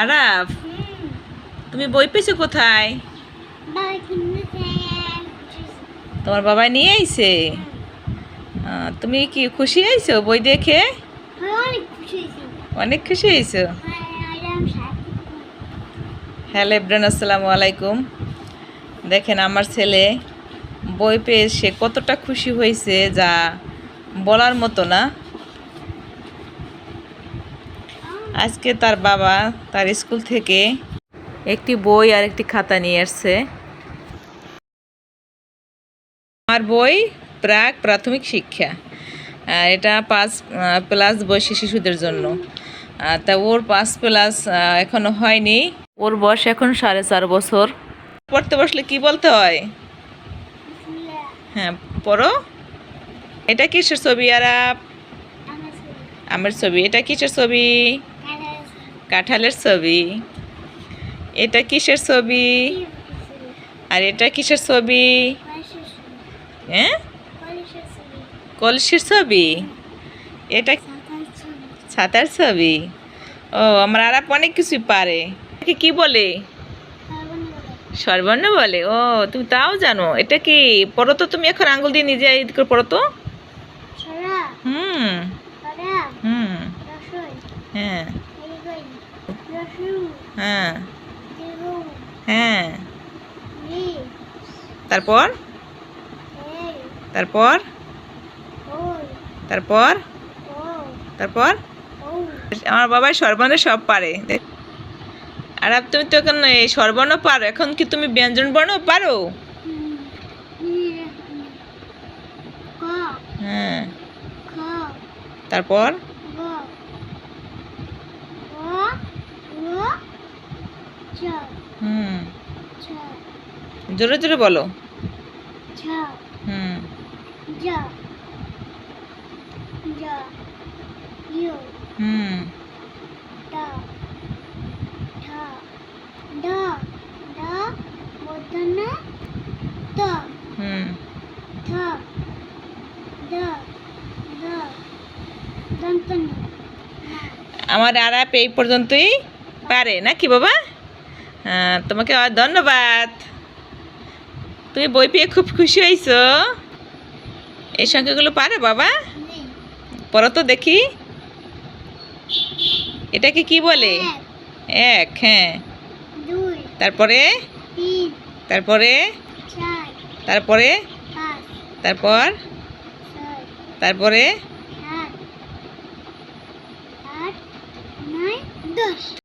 আরাফ, তুমি বই পেয়েছ কোথায়? তোমার বাবা নিয়ে আইছে? তুমি কি খুশি হয়েছো বই দেখে? অনেক খুশি হয়েছো। হ্যালো ইব্রান আসসালামু আলাইকুম। দেখেন আমার ছেলে বই পেয়ে সে কতটা খুশি হয়েছে যা বলার মতো না। আজকে তার বাবা তার স্কুল থেকে একটি বই আর একটি খাতা নিয়ে আসছে। আমার বই প্রাক প্রাথমিক শিক্ষা। এটা পাঁচ প্লাস বয়সী শিশুদের জন্য। তা ওর পাঁচ প্লাস এখনও হয়নি। ওর বয়স এখন সাড়ে চার বছর। পড়তে বসলে কি বলতে হয়? হ্যাঁ পড়ো। এটা কিসের ছবি? আর আমার ছবি। এটা কিসের ছবি? কাঁঠালের ছবি। এটা কিসের ছবি? আর এটা কিসের ছবি? হ্যাঁ? কলসির ছবি? এটা ছাতার ছবি? ও আমার আর অনেক কিছুই পারে। এটাকে কি বলে? সর্বর্ণ বলে। ও তুমি তাও জানো। এটা কি পড়ো তো তুমি এখন আঙ্গুল দিয়ে নিজে করে পড়ো তো হুম। হুম। হ্যাঁ। হ্যাঁ। হ্যাঁ। তারপর? তারপর? তারপর? তারপর? আমার বাবাই সর্বর্ণ সব পারে। দেখ। আর তুমি তো এখন এই সর্বর্ণ পারো? এখন কি তুমি ব্যঞ্জন বর্ণ পারো? হ্যাঁ। তারপর? হুম। জোরে জোরে বলো। হুম। হুম। হুম। আমার আর এই পর্যন্তই পারে নাকি বাবা? তোমাকে আর ধন্যবাদ। তুমি বই পেয়ে খুব খুশি হয়েছো? এই সংখ্যাগুলো পারো, বাবা? পড়ো তো দেখি। এটাকে কি বলে? এক হ্যাঁ। তারপরে? তারপরে? তারপরে? তারপর? তারপরে?